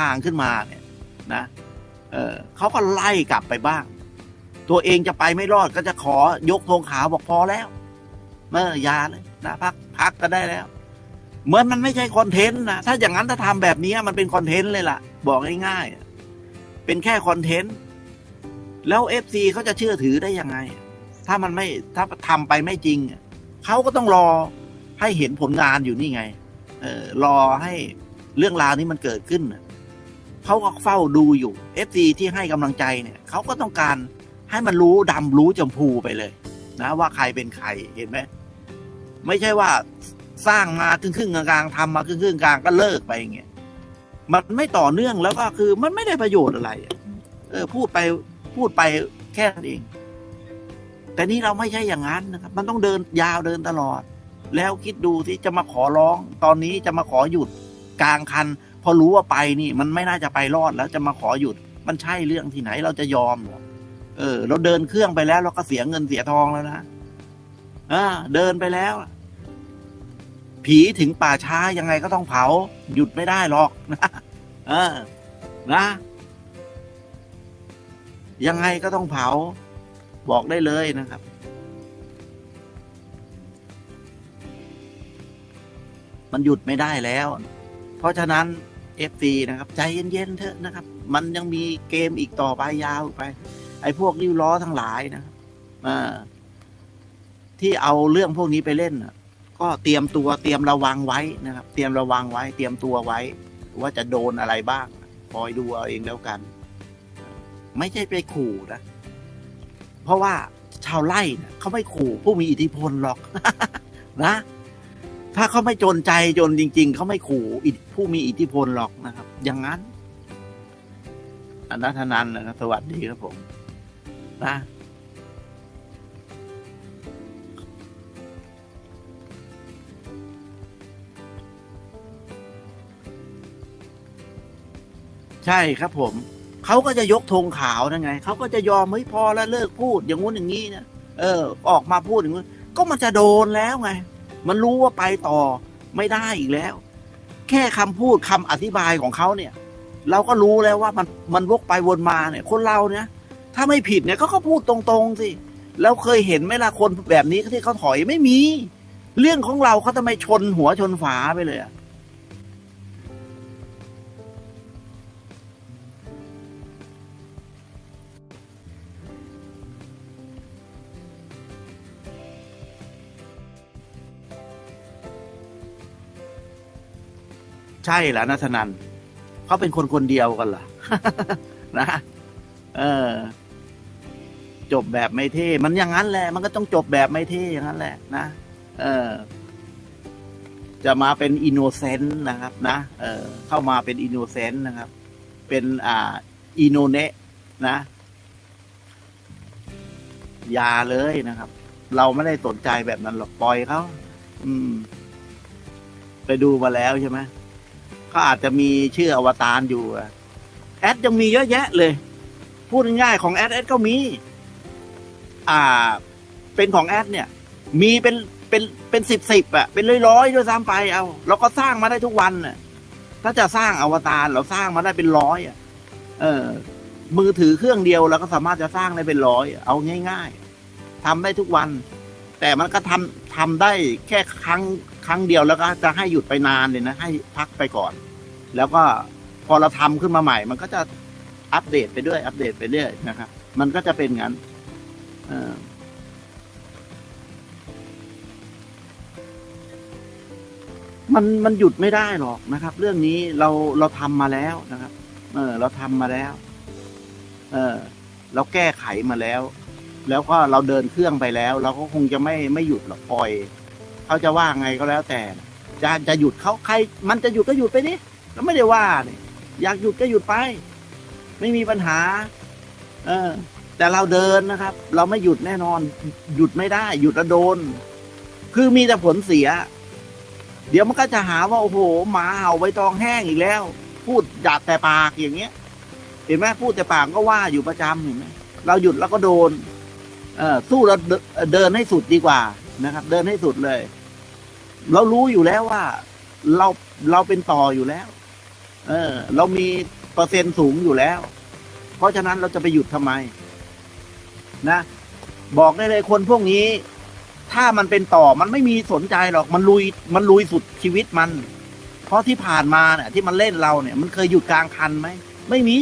ทางขึ้นมาเนี่ยนะเออเขาก็ไล่กลับไปบ้าง ตัวเองจะไปไม่รอดก็จะขอยกธงขาวบอกพอแล้ว เมื่อยาเลยนะพักพักก็ได้แล้ว เหมือนมันไม่ใช่คอนเทนต์นะถ้าอย่างนั้นถ้าทำแบบนี้มันเป็นคอนเทนต์เลยล่ะ บอกง่ายๆเป็นแค่คอนเทนต์แล้วเอฟซีเขาจะเชื่อถือได้ยังไง ถ้ามันไม่ถ้าทำไปไม่จริงเขาก็ต้องรอให้เห็นผลงานอยู่นี่ไง เออรอให้เรื่องราวนี้มันเกิดขึ้นนะ เขาก็เฝ้าดูอยู่เอฟซีที่ให้กำลังใจเนี่ยเขาก็ต้องการให้มันรู้ดำรู้จมพูไปเลยนะว่าใครเป็นใครเห็นไหมไม่ใช่ว่าสร้างมาครึ่งครึ่งกลางๆทำมาครึ่งครึ่งกลางก็เลิกไปอย่างเงี้ยมันไม่ต่อเนื่องแล้วก็คือมันไม่ได้ประโยชน์อะไร เออ พูดไปพูดไปแค่นั้นเอง แต่นี่เราไม่ใช่อย่างนั้นนะครับ มันต้องเดินยาวเดินตลอด แล้วคิดดูที่จะมาขอร้อง ตอนนี้จะมาขอหยุดกลางคัน พอรู้ว่าไปนี่มันไม่น่าจะไปรอดแล้วจะมาขอหยุด มันใช่เรื่องที่ไหนเราจะยอมเหรอเออ เราเดินเครื่องไปแล้ว เราก็เสียเงินเสียทองแล้วนะอ่าเดินไปแล้ว ผีถึงป่าช้ายังไงก็ต้องเผา หยุดไม่ได้หรอกนะเออ นะยังไงก็ต้องเผา บอกได้เลยนะครับ มันหยุดไม่ได้แล้ว เพราะฉะนั้น FC นะครับ ใจเย็นๆเถอะนะครับ มันยังมีเกมอีกต่อไปยาวไป ไอ้พวกริ้วล้อทั้งหลายนะครับอ่าที่เอาเรื่องพวกนี้ไปเล่นนะก็เตรียมตัวเตรียมระวังไว้นะครับ เตรียมระวังไว้ เตรียมตัวไว้ ว่าจะโดนอะไรบ้างคอยดูเอาเองแล้วกัน ไม่ใช่ไปขู่นะ เพราะว่าชาวไร่เขาไม่ขู่ผู้มีอิทธิพลหรอกนะ ถ้าเขาไม่จนใจจนจริง ๆ เขาไม่ขู่ผู้มีอิทธิพลหรอกนะครับ อย่างนั้นอนัทนันนะครับ สวัสดีครับผม นะใช่ครับผม เขาก็จะยกธงขาวนะไง เขาก็จะยอมเฮ้ยพอแล้วเลิกพูดอย่างงู้นอย่างนี้นะ เออ ออกมาพูดอย่างงู้นก็มันจะโดนแล้วไง มันรู้ว่าไปต่อไม่ได้อีกแล้ว แค่คำพูดคำอธิบายของเขาเนี่ย เราก็รู้แล้วว่ามันมันวกไปวนมาเนี่ย คนเราเนี่ย ถ้าไม่ผิดเนี่ยก็เขาพูดตรงๆสิแล้วเคยเห็นไหมล่ะคนแบบนี้ที่เขาถอยไม่มี เรื่องของเราเขาทำไมชนหัวชนฝาไปเลยอะ ใช่เหรอนัทนันเขาเป็นคนคนเดียวกันเหรอนะเออ จบแบบไม่เท่ มันอย่างนั้นแหละ มันก็ต้องจบแบบไม่เท่อย่างนั้นแหละ นะเออ จะมาเป็นอินโนเซนต์นะครับ นะเออ เข้ามาเป็นอินโนเซนต์นะครับ เป็นอ่าอินโนเนะนะอยาเลยนะครับ เราไม่ได้สนใจแบบนั้นหรอกปล่อยเขาอืม ไปดูมาแล้วใช่ไหม เขาอาจจะมีชื่ออวตารอยู่แอดยังมีเยอะแยะเลย พูดง่ายๆของแอดแอดก็มี อ่า เป็นของแอดเนี่ย มีเป็นเป็นเป็นสิบสิบอะเป็นร้อยร้อยๆด้วยซ้ำไปเอาเราก็สร้างมาได้ทุกวันน่ะ ถ้าจะสร้างอวตารเราสร้างมาได้เป็นร้อยอะเออ มือถือเครื่องเดียวเราก็สามารถจะสร้างได้เป็นร้อยเอาง่าย ๆทำได้ทุกวัน แต่มันก็ทำทำได้แค่ครั้ง ครั้งเดียวแล้วก็จะให้หยุดไปนานเลยนะ ให้พักไปก่อน แล้วก็พอเราทำขึ้นมาใหม่ มันก็จะอัปเดตไปด้วย อัปเดตไปเรื่อยนะครับ มันก็จะเป็นงั้นมันมันหยุดไม่ได้หรอกนะครับ เรื่องนี้เราเราทำมาแล้วนะครับ เออ เราทำมาแล้ว เออ เราแก้ไขมาแล้ว แล้วก็เราเดินเครื่องไปแล้ว เราก็คงจะไม่ไม่หยุดหรอกปล่อย เขาจะว่าไงก็แล้วแต่จะจะหยุดเขาใคร มันจะหยุดก็หยุดไปดิเราไม่ได้ว่าเนี่ยอยากหยุดก็หยุดไป ไม่มีปัญหา เออ แต่เราเดินนะครับ เราไม่หยุดแน่นอน หยุดไม่ได้ หยุดแล้วโดน คือมีแต่ผลเสีย เดี๋ยวมันก็จะหาว่าโอ้โหหมาเห่าใบตองแห้งอีกแล้ว พูดหยาดแต่ปากอย่างเงี้ย เห็นไหมพูดแต่ปากก็ว่าอยู่ประจำเห็นไหมเราหยุดแล้วก็โดน เออสู้เราเดินให้สุดดีกว่านะครับ เดินให้สุดเลย เรารู้อยู่แล้วว่า เราเราเป็นต่ออยู่แล้ว เออ เรามีเปอร์เซ็นต์สูงอยู่แล้ว เพราะฉะนั้นเราจะไปหยุดทำไม นะ บอกได้เลยคนพวกนี้ ถ้ามันเป็นต่อมันไม่มีสนใจหรอก มันลุย มันลุยสุดชีวิตมัน เพราะที่ผ่านมาเนี่ยที่มันเล่นเราเนี่ย มันเคยหยุดกลางคันไหมไม่มี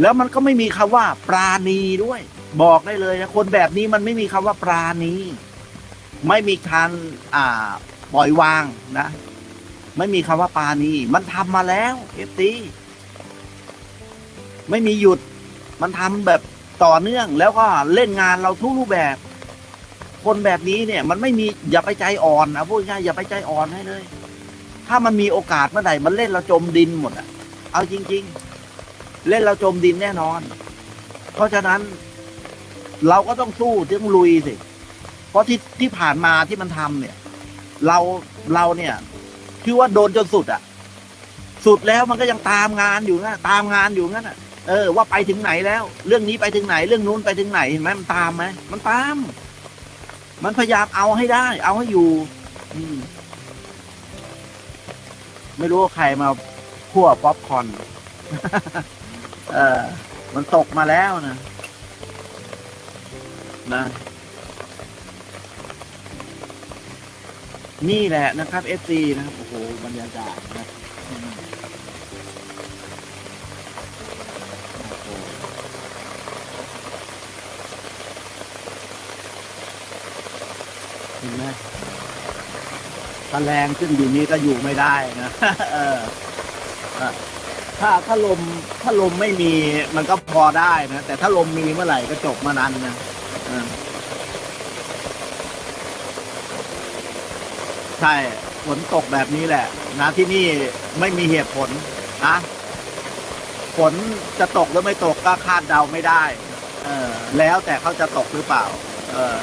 แล้วมันก็ไม่มีคำว่า ปราณีด้วย บอกได้เลยนะคนแบบนี้มันไม่มีคำว่าปราณี ไม่มีการอ่าปล่อยวางนะ ไม่มีคำว่าปาณีมันทำมาแล้วเอฟซีไม่มีหยุด มันทำแบบต่อเนื่อง แล้วก็เล่นงานเราทุกรูปแบบ คนแบบนี้เนี่ย มันไม่มีอย่าไปใจอ่อนนะพูดง่ายอย่าไปใจอ่อนให้เลย ถ้ามันมีโอกาสเมื่อไหร่มันเล่นเราจมดินหมดอะเอาจริง ๆ เล่นเราจมดินแน่นอน เพราะฉะนั้น เราก็ต้องสู้ต้องลุยสิ เพราะที่ที่ผ่านมาที่มันทำเนี่ย เราเราเนี่ยคือว่าโดนจนสุดอะสุดแล้วมันก็ยังตามงานอยู่นะตามงานอยู่งั้นอะเออว่าไปถึงไหนแล้ว เรื่องนี้ไปถึงไหน เรื่องนู้นไปถึงไหนเห็นไหมมันตามไหมมันตาม มันพยายามเอาให้ได้ เอาให้อยู่ อืมไม่รู้ว่าใครมาคั่วป๊อปคอนเออมันตกมาแล้วนะ นะ นี่แหละนะครับเอฟซีนะครับ โอ้โห บรรยากาศนะครับเห็นไหมตะแรงขึ้นอยู่นี้ก็อยู่ไม่ได้นะเออถ้าถ้าลมถ้าลมไม่มีมันก็พอได้นะ แต่ถ้าลมมีเมื่อไหร่ก็จบมานั้นนะเออ ใช่ฝนตกแบบนี้แหละ นะที่นี่ไม่มีเหตุผลนะฝนจะตกหรือไม่ตกก็คาดเดาไม่ได้ เออ แล้วแต่เขาจะตกหรือเปล่า เออ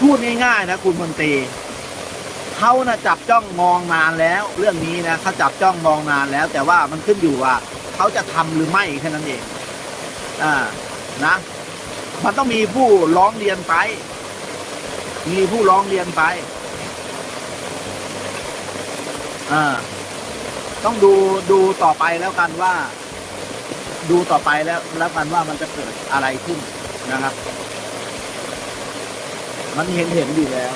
พูดง่ายๆนะคุณมนตรีเขานะจับจ้องมองนานแล้ว เรื่องนี้นะเขาจับจ้องมองนานแล้ว แต่ว่ามันขึ้นอยู่ว่าเขาจะทำหรือไม่แค่นั้นเอง อ่านะ มันต้องมีผู้ร้องเรียนไป มีผู้ร้องเรียนไปอ่าต้องดูดูต่อไปแล้วกันว่า ดูต่อไปแล้วแล้วกันว่ามันจะเกิดอะไรขึ้นนะครับ มันเห็นเห็นอยู่แล้ว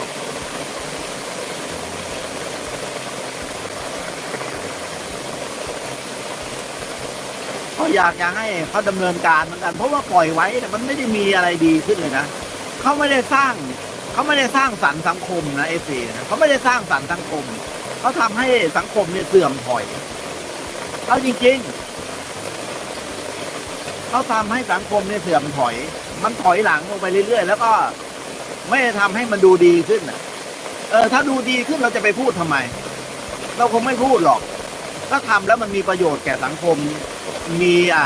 อยากจะให้เขาดำเนินการเหมือนกัน เพราะว่าปล่อยไว้เนี่มันไม่ได้มีอะไรดีขึ้นเลยนะเขาไม่ได้สร้างเขาไม่ได้สร้างสรรค์สังคมนะเอซีนะเขาไม่ได้สร้างสรรค์สังคมเขาทำให้สังคมเนี่ยเสื่อมถอยเอาจริงๆเขาทำให้สังคมเนี่ยเสื่อมถอย มันถอยหลังลงไปเรื่อยๆ แล้วก็ไม่ได้ทำให้มันดูดีขึ้นเออ ถ้าดูดีขึ้นเราจะไปพูดทำไม เราคงไม่พูดหรอก ถ้าทำแล้วมันมีประโยชน์แก่สังคม มีอ่า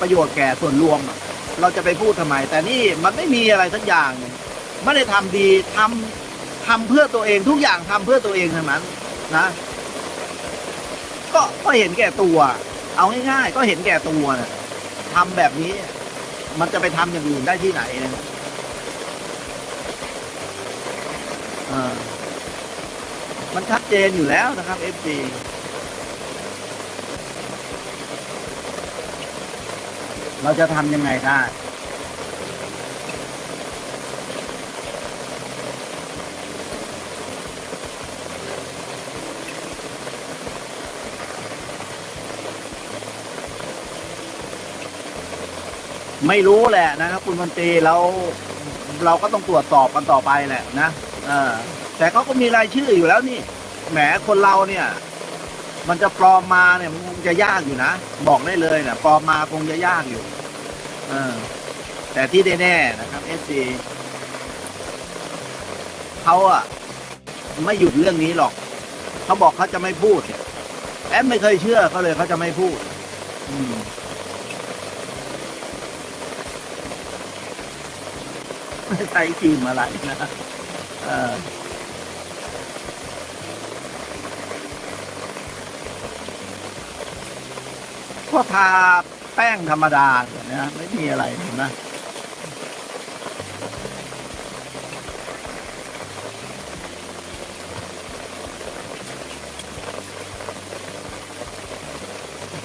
ประโยชน์แก่ส่วนรวม เราจะไปพูดทำไม แต่นี่มันไม่มีอะไรสักอย่างไม่ได้ทำดีทำทำเพื่อตัวเองทุกอย่างทำเพื่อตัวเองทั้งนั้นนะ ก็ก็เห็นแก่ตัว เอาง่ายๆก็เห็นแก่ตัวนะทำแบบนี้ มันจะไปทำอย่างอื่นได้ที่ไหนนะมันชัดเจนอยู่แล้วนะครับเอฟซี เราจะทำยังไงได้ไม่รู้แหละนะครับคุณมนตรีเราเราก็ต้องตรวจสอบกันต่อไปแหละนะเออแต่เขาก็มีรายชื่ออยู่แล้วนี่แหมคนเราเนี่ย มันจะปลอมมาเนี่ยมันคงจะยากอยู่นะ บอกได้เลยนะปลอมมาคงจะยากอยู่อแต่ที่แน่ๆนะครับเอสซีเขาอะไม่หยุดเรื่องนี้หรอก เขาบอกเขาจะไม่พูดเนี่ยแอมไม่เคยเชื่อเขาเลยเขาจะไม่พูด อืมไม่ใช่ครีมอะไรนะ เออ ก็ทาแป้งธรรมดาเนี่ยนะไม่มีอะไรเห็นไหม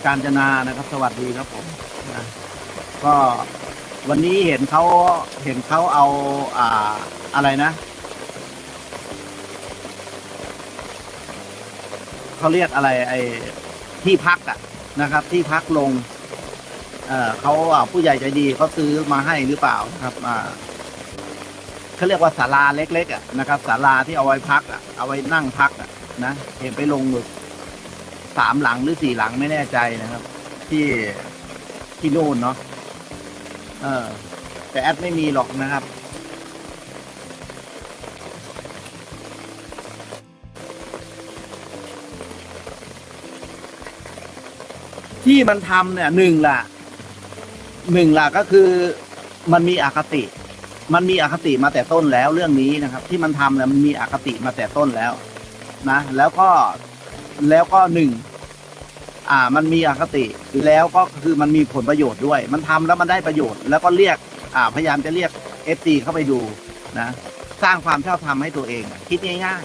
การจนานะครับ สวัสดีครับผมนะก็วันนี้เห็นเขาเห็นเขาเอา อ่า อะไรนะเขาเรียกอะไร ไอ้ที่พักอะ นะครับ ที่พักลง เอ่อเขาผู้ใหญ่ใจดีเขาซื้อมาให้หรือเปล่านะครับอ่าเขาเรียกว่าศาลาเล็กๆอะนะครับศาลาที่เอาไว้พักอะเอาไว้นั่งพักอะนะเห็นไปลงสามหลังหรือสี่หลังไม่แน่ใจนะครับ ที่ที่โน่นเนาะเออ แต่แอดไม่มีหรอกนะครับ ที่มันทำเนี่ยหนึ่งล่ะหนึ่งล่ะก็คือมันมีอคติ มันมีอคติมาแต่ต้นแล้วเรื่องนี้นะครับ ที่มันทำเนี่ยมันมีอคติมาแต่ต้นแล้วนะแล้วก็แล้วก็หนึ่งอ่า มันมีอคติแล้วก็คือมันมีผลประโยชน์ด้วย มันทำแล้วมันได้ประโยชน์ แล้วก็เรียก อ่า พยายามจะเรียกเอฟซีเข้าไปดูนะ สร้างความชอบธรรมให้ตัวเอง คิดง่าย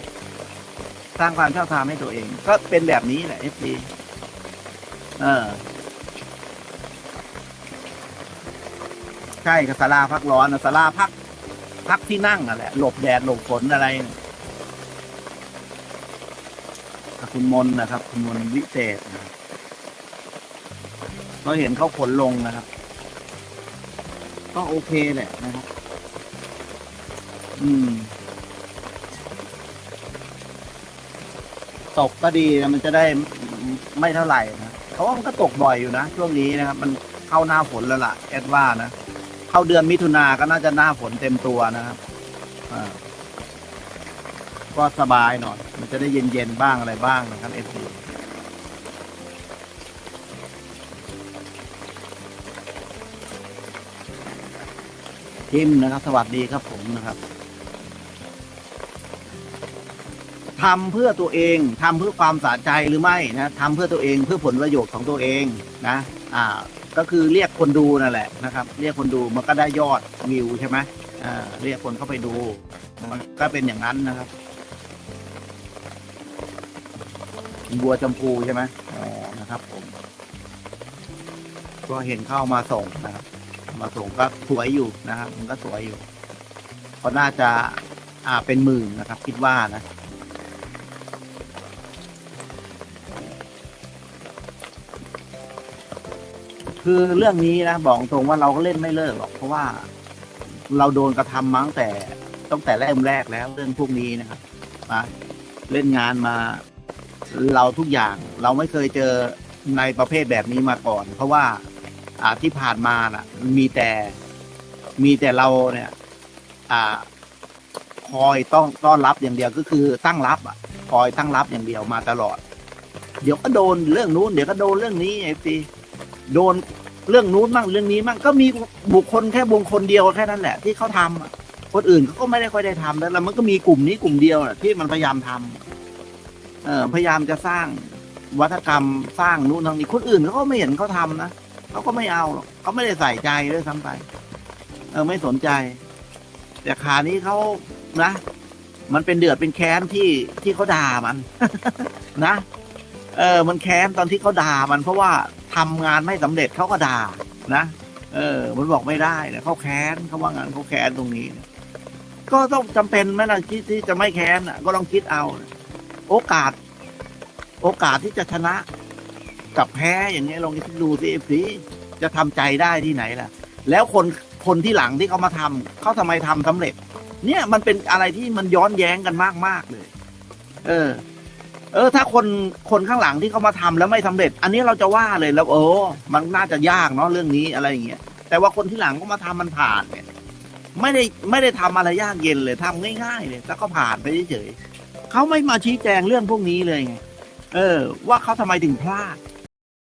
ๆ สร้างความชอบธรรมให้ตัวเอง ก็เป็นแบบนี้แหละเอฟซี เออ ใช่กับศาลาพักร้อนนะศาลาพัก พักที่นั่งอะแหละ หลบแดดหลบฝนอะไรคุณมนนะครับ คุณมนวิเศษนะเราเห็นเขาขนลงนะครับ ก็โอเคแหละนะครับ อืม ตกก็ดีมันจะได้ไม่เท่าไหร่ เพราว่ามันก็ตกบ่อยอยู่นะ ช่วงนี้นะครับ มันเข้าหน้าฝนแล้วล่ะ แอดว่านะ เข้าเดือนมิถุนาก็น่าจะหน้าฝนเต็มตัวนะครับก็สบายหน่อย มันจะได้เย็นๆบ้างอะไรบ้างนะครับเอฟซีทิมนะครับ สวัสดีครับผมนะครับ ทำเพื่อตัวเองทำเพื่อความสะใจหรือไม่นะทำเพื่อตัวเองเพื่อผลประโยชน์ของตัวเองนะอ่าก็คือเรียกคนดูนั่นแหละนะครับ เรียกคนดูมันก็ได้ยอดวิวใช่ไหมอ่าเรียกคนเข้าไปดูมันก็เป็นอย่างนั้นนะครับบัวจำพูใช่ไหมอ๋อนะครับผมก็เห็นเข้ามาส่งนะครับ มาส่งก็สวยอยู่นะครับ มันก็สวยอยู่ก็น่าจะอ่าเป็นหมื่นนะครับ คิดว่านะ คือเรื่องนี้นะบอกตรงว่าเราก็เล่นไม่เลิกหรอกเพราะว่าเราโดนกระทำมาตั้งแต่ตั้งแต่แรกแรกแล้วเรื่องพวกนี้นะครับนะเล่นงานมา เราทุกอย่างเราไม่เคยเจอในประเภทแบบนี้มาก่อน เพราะว่าอ่าที่ผ่านมาน่ะ มีแต่มีแต่เราเนี่ย อ่า คอยต้องต้อนรับอย่างเดียวก็คือตั้งรับอะคอยตั้งรับอย่างเดียวมาตลอด เดี๋ยวก็โดนเรื่องนู้นเดี๋ยวก็โดนเรื่องนี้ไอ้ปี โดนเรื่องนู้นมั่งเรื่องนี้มั่งก็มีบุคคลแค่บุคคลเดียวแค่นั้นแหละ ที่เขาทำอะคนอื่นเขาก็ไม่ได้ค่อยได้ทำแล้วแล้วมันก็มีกลุ่มนี้กลุ่มเดียวน่ะที่มันพยายามทำเออพยายามจะสร้างวัฒกรรมสร้างนู้นทางนี้คนอื่นเขาก็ไม่เห็นเขาทำนะเขาก็ไม่เอาหรอกเขาไม่ได้ใส่ใจด้วยซ้ำไป เออไม่สนใจ แต่ขานี้เขานะ มันเป็นเดือดเป็นแค้นที่ที่เขาด่ามัน นะเออ มันแค้นตอนที่เขาด่ามันเพราะว่า ทำงานไม่สำเร็จเขาก็ด่านะเออ มันบอกไม่ได้เนี่ยเขาแค้นเขาว่างานเขาแค้นตรงนี้ ก็ต้องจำเป็นไหมล่ะที่ที่จะไม่แค้นอะ ก็ต้องคิดเอา โอกาส โอกาสที่จะชนะกับแพ้อย่างเงี้ยลองคิดดูสิสิจะทำใจได้ที่ไหนล่ะ แล้วคนคนที่หลังที่เขามาทำเขาทำไมทำสำเร็จ เนี่ยมันเป็นอะไรที่มันย้อนแย้งกันมากมากๆเลย เออ เออ ถ้าคนคนข้างหลังที่เขามาทำแล้วไม่สำเร็จ อันนี้เราจะว่าเลยแล้ว เออ มันน่าจะยากเนาะเรื่องนี้อะไรอย่างเงี้ยแต่ว่าคนที่หลังก็มาทำมันผ่านเนี่ย ไม่ได้ไม่ได้ทำอะไรยากเย็นเลยทำง่ายๆเลยแล้วก็ผ่านไปเฉยๆเขาไม่มาชี้แจงเรื่องพวกนี้เลยไงเออ ว่าเขาทำไมถึงพลาด